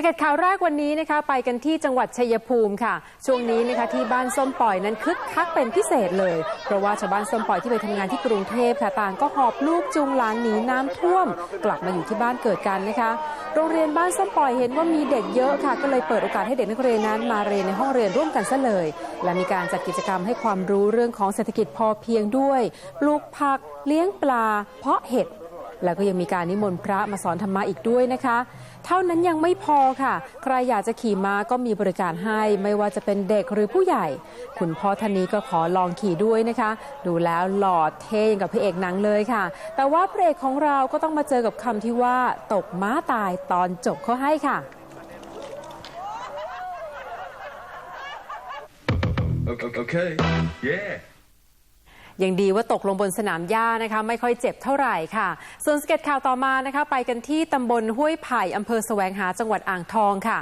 สเก็ตข่าวแรกวันนี้นะคะไปกันที่จังหวัดชัยภูมิค่ะ ช่วงนี้นะคะที่บ้านส้มปล่อยนั้นคึกคักเป็นพิเศษเลย เพราะว่าชาวบ้านส้มปล่อยที่ไปทำงานที่กรุงเทพค่ะต่างก็หอบลูกจูงหลานหนีน้ำท่วม กลับมาอยู่ที่บ้านเกิดกันนะคะ โรงเรียนบ้านส้มปล่อยเห็นว่ามีเด็กเยอะค่ะ ก็เลยเปิดโอกาสให้เด็กนักเรียนนั้นมาเรียนในห้องเรียนร่วมกันซะเลย และมีการจัดกิจกรรมให้ความรู้เรื่องของเศรษฐกิจพอเพียงด้วย ปลูกผัก เลี้ยงปลา เพาะเห็ด แล้วก็ยังมีการนิมนต์พระมาสอนธรรมะอีกด้วยนะคะ เท่านั้นยังไม่พอค่ะ ใครอยากจะขี่ม้าก็มีบริการให้ ไม่ว่าจะเป็นเด็กหรือผู้ใหญ่ คุณพ่อท่านนี้ก็ขอลองขี่ด้วยนะคะ ดูแล้วหล่อเท่ย่างกับพระเอกหนังเลยค่ะ แต่ว่าพระเอกของเราก็ต้องมาเจอกับคำที่ว่าตกม้าตายตอนจบเขาให้ค่ะ Okay, okay. Yeah. ยังดีว่าตกลงบนสนามหญ้านะคะไม่ค่อยเจ็บเท่าไหร่ค่ะ ส่วนสเก็ตข่าวต่อมานะคะ ไปกันที่ตำบลห้วยไผ่อำเภอแสวงหาจังหวัดอ่างทองค่ะ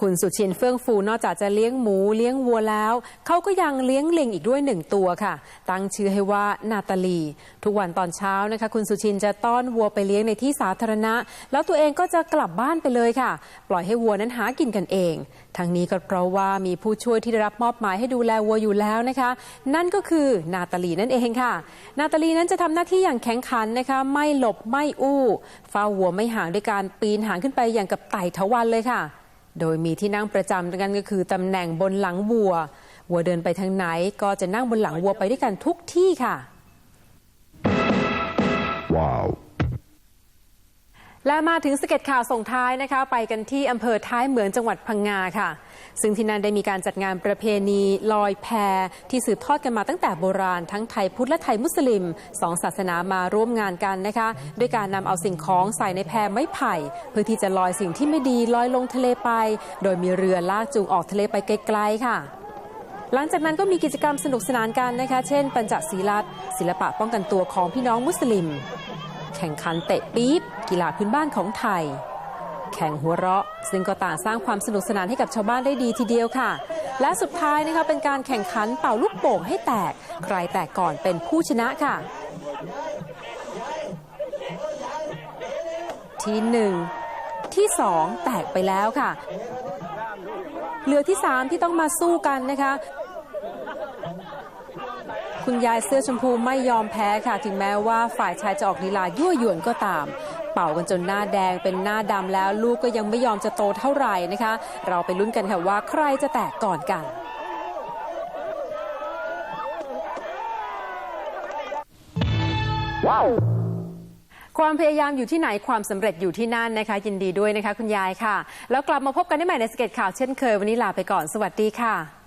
คุณสุชินเฟื่องฟูนอกจากจะเลี้ยงหมูเลี้ยงวัวแล้ว เขาก็ยังเลี้ยงลิงอีกด้วยหนึ่งตัวค่ะ ตั้งชื่อให้ว่านาตาลี ทุกวันตอนเช้านะคะ คุณสุชินจะต้อนวัวไปเลี้ยงในที่สาธารณะ แล้วตัวเองก็จะกลับบ้านไปเลยค่ะ ปล่อยให้วัวนั้นหากินกันเอง ทั้งนี้ก็เพราะว่ามีผู้ช่วยที่ได้รับมอบหมายให้ดูแลวัวอยู่แล้วนะคะ นั่นก็คือนาตาลีนั่นเองค่ะ นาตาลีนั้นจะทำหน้าที่อย่างแข็งขันนะคะ ไม่หลบไม่อู้เฝ้าวัวไม่ห่างด้วยการปีนหางขึ้นไปอย่างกับไต่เถาวันเลยค่ะ โดยมีที่นั่งประจำกันก็คือตำแหน่งบนหลังวัว วัวเดินไปทางไหนก็จะนั่งบนหลังวัวไปด้วยกันทุกที่ค่ะ Wow. และมาถึงสเก็ตข่าวส่งท้ายนะคะไปกันที่อำเภอท้ายเหมืองจังหวัดพังงาค่ะ ซึ่งที่นั่นได้มีการจัดงานประเพณีลอยแพที่สืบทอดกันมาตั้งแต่โบราณทั้งไทยพุทธและไทยมุสลิมสองศาสนามาร่วมงานกันนะคะด้วยการนำเอาสิ่งของใส่ในแพไม้ไผ่ เพื่อที่จะลอยสิ่งที่ไม่ดีลอยลงทะเลไป โดยมีเรือลากจูงออกทะเลไปไกลๆค่ะหลังจากนั้นก็มีกิจกรรมสนุกสนานกันนะคะ เช่น ปัญจศีลัตศิลปะป้องกันตัวของพี่น้องมุสลิม แข่งขันเตะปี๊บกีฬาพื้นบ้านของไทย แข่งหัวเราะ ซึ่งก็ต่างสร้างความสนุกสนานให้กับชาวบ้านได้ดีทีเดียวค่ะ และสุดท้ายนะคะเป็นการแข่งขันเป่าลูกโป่งให้แตก ใครแตกก่อนเป็นผู้ชนะค่ะ ที่หนึ่งที่สองแตกไปแล้วค่ะ เหลือที่3ที่ต้องมาสู้กันนะคะ คุณยายเสื้อชมพูไม่ยอมแพ้ค่ะ ถึงแม้ว่าฝ่ายชายจะออกลีลายั่วยวนก็ตาม เป่ากันจนหน้าแดงเป็นหน้าดำแล้ว ลูกก็ยังไม่ยอมจะโตเท่าไหร่นะคะ เราไปลุ้นกันค่ะว่าใครจะแตกก่อนกันความพยายามอยู่ที่ไหนความสำเร็จอยู่ที่นั่นนะคะ ยินดีด้วยนะคะ คุณยายค่ะ แล้วกลับมาพบกันได้ใหม่ในสเก็ตข่าวเช่นเคยวันนี้ลาไปก่อนสวัสดีค่ะ